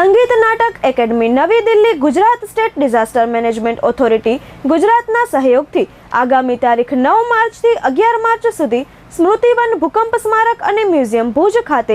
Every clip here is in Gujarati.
સંગીત નાટક એકેડમી નવી Delhi Gujarat state disaster management authority ગુજરાતના સહયોગથી આગામી તારીખ નવ માર્ચથી અગિયાર માર્ચ સુધી સ્મૃતિવન ભૂકંપ સ્મારક અને મ્યુઝિયમ ભુજ ખાતે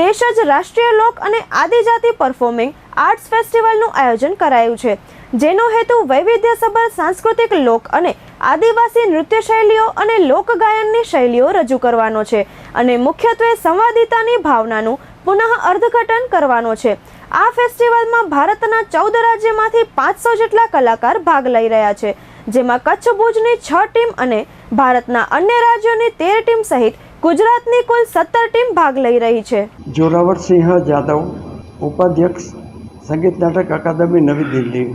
દેશ જ રાષ્ટ્રીય લોક અને આદિજાતિ પરફોર્મિંગ આર્ટ્સ ફેસ્ટિવલનું આયોજન કરાયું છે, જેનો હેતુ વૈવિધ્યસભર સાંસ્કૃતિક લોક અને આદિવાસી નૃત્ય શૈલીઓ અને લોકગાયનની શૈલીઓ રજૂ કરવાનો છે અને મુખ્યત્વે સંવાદિતાની ભાવનાનું પુનઃ અર્થઘટન કરવાનો છે. આ ફેસ્ટિવલમાં ભારતના ચૌદ રાજ્યમાંથી પાંચસો જેટલા કલાકાર ભાગ લઈ રહ્યા છે, જેમાં કચ્છ ભુજની છ ટીમ અને ભારતના અન્ય રાજ્યોની તેર ટીમ સહિત ગુજરાતની કુલ સત્તર ટીમ ભાગ લઈ રહી છે. જોરાવરસિંહ જાદવ, ઉપાધ્યક્ષ સંગીત નાટક અકાદમી નવી દિલ્હી.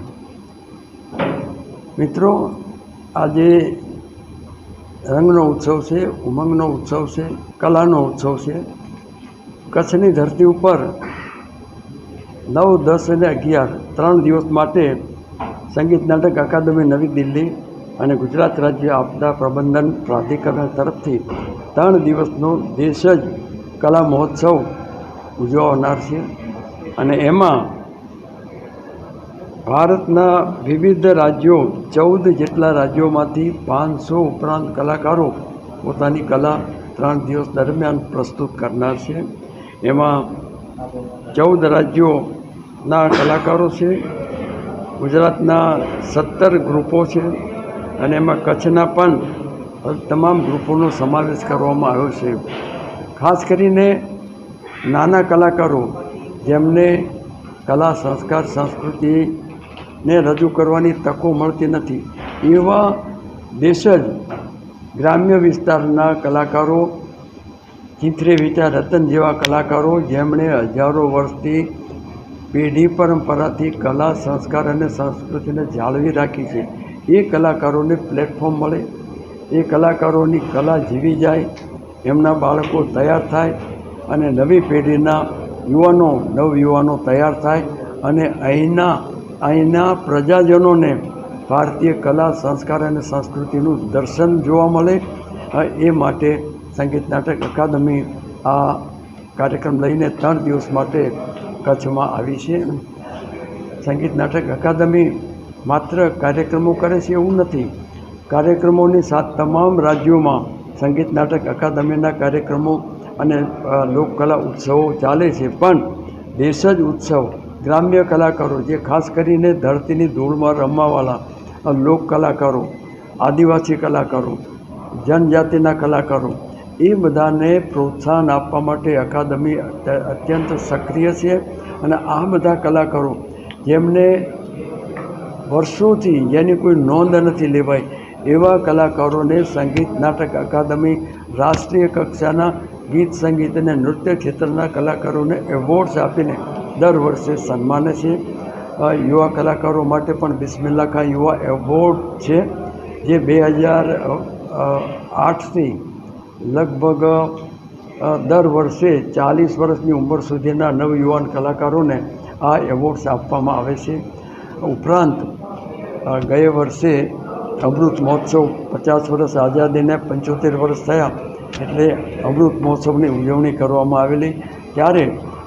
મિત્રો, આજે રંગનો ઉત્સવ છે, ઉમંગનો ઉત્સવ છે, કલાનો ઉત્સવ છે. કચ્છની ધરતી ઉપર નવ, દસ અને અગિયાર, ત્રણ દિવસ માટે સંગીત નાટક અકાદમી નવી દિલ્હી અને ગુજરાત રાજ્ય આપદા પ્રબંધન પ્રાધિકરણ તરફથી ત્રણ દિવસનો દેશ જ કલા મહોત્સવ ઉજવનાર છે. અને એમાં ભારતના વિવિધ રાજ્યો, ચૌદ જેટલા રાજ્યોમાંથી પાંચસો ઉપરાંત કલાકારો પોતાની કલા ત્રણ દિવસ દરમિયાન પ્રસ્તુત કરનાર છે. એમાં ચૌદ રાજ્યોના કલાકારો છે. ગુજરાતના સત્તર ગ્રુપો છે અને એમાં કચ્છના પણ તમામ ગ્રુપોનો સમાવેશ કરવામાં આવ્યો છે. ખાસ કરીને નાના કલાકારો જેમને કલા, સંસ્કાર, સંસ્કૃતિને રજૂ કરવાની તકો મળતી નથી, એવા દેશ જ ગ્રામ્ય વિસ્તારના કલાકારો ચિંથરે વિચાર રતન જેવા કલાકારો જેમણે હજારો વર્ષથી પેઢી પરંપરાથી કલા, સંસ્કાર અને સંસ્કૃતિને જાળવી રાખી છે. એ કલાકારોને પ્લેટફોર્મ મળે. એ કલાકારોની કલા જીવી જાય, એમના બાળકો તૈયાર થાય અને નવી પેઢીના યુવાનો, નવયુવાનો તૈયાર થાય અને અહીંના અહીંના પ્રજાજનોને ભારતીય કલા, સંસ્કાર અને સંસ્કૃતિનું દર્શન જોવા મળે. એ માટે સંગીત નાટક અકાદમી આ કાર્યક્રમ લઈને ત્રણ દિવસ માટે કચ્છમાં આવી છે. સંગીત નાટક અકાદમી માત્ર કાર્યક્રમો કરે છે એવું નથી. કાર્યક્રમોની સાથ તમામ રાજ્યોમાં સંગીત નાટક અકાદમીના કાર્યક્રમો અને લોકકલા ઉત્સવો ચાલે છે. પણ દેશ જ ઉત્સવ ગ્રામ્ય કલાકારો, જે ખાસ કરીને ધરતીની ધૂળમાં રમવાવાળા લોક કલાકારો આદિવાસી કલાકારો, જનજાતિના કલાકારો એ બધાને પ્રોત્સાહન આપવા માટે અકાદમી અત્યંત સક્રિય છે અને આ બધા કલાકારો જેમને વર્ષોથી જેની કોઈ નોંધ નથી લેવાય એવા કલાકારોને સંગીત નાટક અકાદમી, રાષ્ટ્રીય કક્ષાના ગીત સંગીત અને નૃત્ય ક્ષેત્રના કલાકારોને એવોર્ડ્સ આપીને દર વર્ષે સન્માને છે. યુવા કલાકારો માટે પણ બિસ્મિલ્લા ખાન યુવા એવોર્ડ છે, જે બે હજાર આઠથી લગભગ દર વર્ષે ચાલીસ વર્ષની ઉંમર સુધીના નવયુવાન કલાકારોને આ એવોર્ડ્સ આપવામાં આવે છે. ઉપરાંત ગયે વર્ષે અમૃત મહોત્સવ પચાસ વર્ષ આઝાદીને પંચોતેર વર્ષ થયા એટલે અમૃત મહોત્સવની ઉજવણી કરવામાં આવેલી. ત્યારે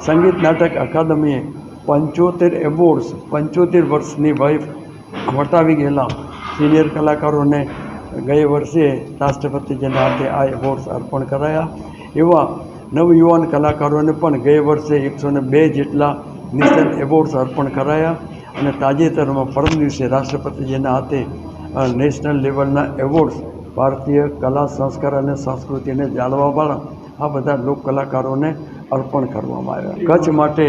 સંગીત નાટક અકાદમીએ પંચોતેર એવોર્ડ્સ, પંચોતેર વર્ષની વય વટાવી ગયેલા સિનિયર કલાકારોને ગયે વર્ષે રાષ્ટ્રપતિજીના હાથે આ એવોર્ડ્સ અર્પણ કરાયા. એવા નવયુવાન કલાકારોને પણ ગયે વર્ષે એકસો બે જેટલા નેશનલ એવોર્ડ્સ અર્પણ કરાયા અને તાજેતરમાં પરમ દિવસે રાષ્ટ્રપતિજીના હાથે નેશનલ લેવલના એવોર્ડ્સ ભારતીય કલા, સંસ્કાર અને સંસ્કૃતિને જાળવાવાળા આ બધા લોક કલાકારોને અર્પણ કરવામાં આવ્યા. કચ્છ માટે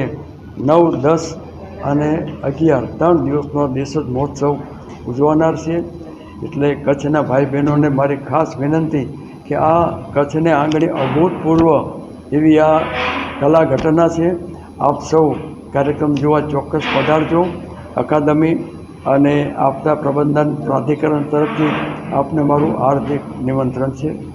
નવ, દસ અને અગિયાર ત્રણ દિવસનો દેશ જ મહોત્સવ ઉજવાનાર છે. એટલે કચ્છના ભાઈ બહેનોને મારી ખાસ વિનંતી કે આ કચ્છને આંગણે અભૂતપૂર્વ એવી આ કલા ઘટના છે. આપ સૌ કાર્યક્રમ જોવા ચોક્કસ પધારજો. અકાદમી અને આપતા પ્રબંધન પ્રાધિકરણ તરફથી આપને મારું હાર્દિક નિમંત્રણ છે.